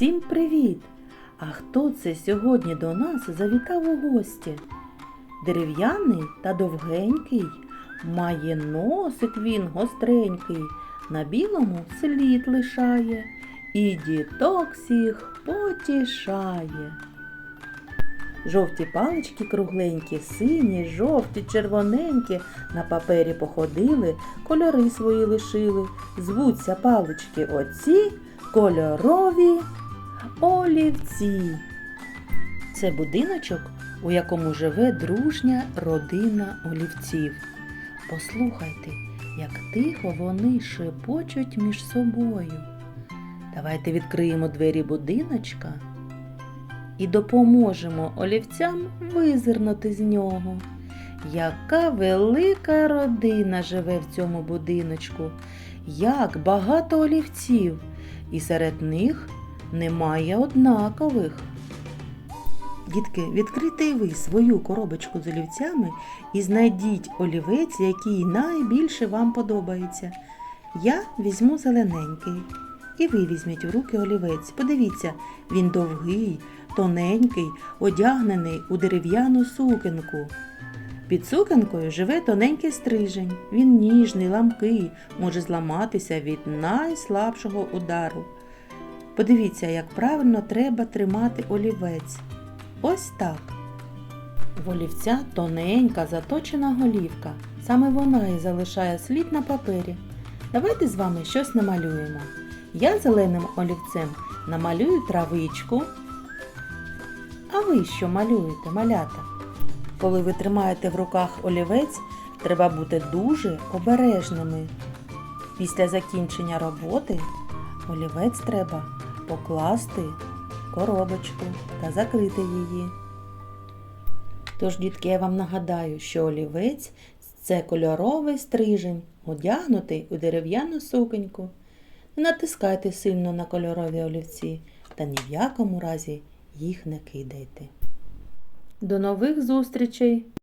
Всім привіт! А хто це сьогодні до нас завітав у гості? Дерев'яний та довгенький, має носик він гостренький, на білому слід лишає, і діток всіх потішає. Жовті палички кругленькі, сині, жовті, червоненькі, на папері походили, кольори свої лишили. Звуться палички оці кольорові олівці. Це будиночок, у якому живе дружня родина олівців. Послухайте, як тихо вони шепочуть між собою. Давайте відкриємо двері будиночка і допоможемо олівцям визирнути з нього. Яка велика родина живе в цьому будиночку, як багато олівців, і серед них немає однакових. Дітки, відкрийте і ви свою коробочку з олівцями і знайдіть олівець, який найбільше вам подобається. Я візьму зелененький. І ви візьміть в руки олівець. Подивіться, він довгий, тоненький, одягнений у дерев'яну сукенку. Під сукенкою живе тоненький стрижень. Він ніжний, ламкий, може зламатися від найслабшого удару. Подивіться, як правильно треба тримати олівець. Ось так. В олівця тоненька заточена голівка. Саме вона і залишає слід на папері. Давайте з вами щось намалюємо. Я зеленим олівцем намалюю травичку. А ви що малюєте, малята? Коли ви тримаєте в руках олівець, треба бути дуже обережними. Після закінчення роботи олівець треба покласти коробочку та закрити її. Тож, дітки, я вам нагадаю, що олівець це кольоровий стрижень, одягнутий у дерев'яну суконьку. Не натискайте сильно на кольорові олівці та ні в якому разі їх не кидайте. До нових зустрічей!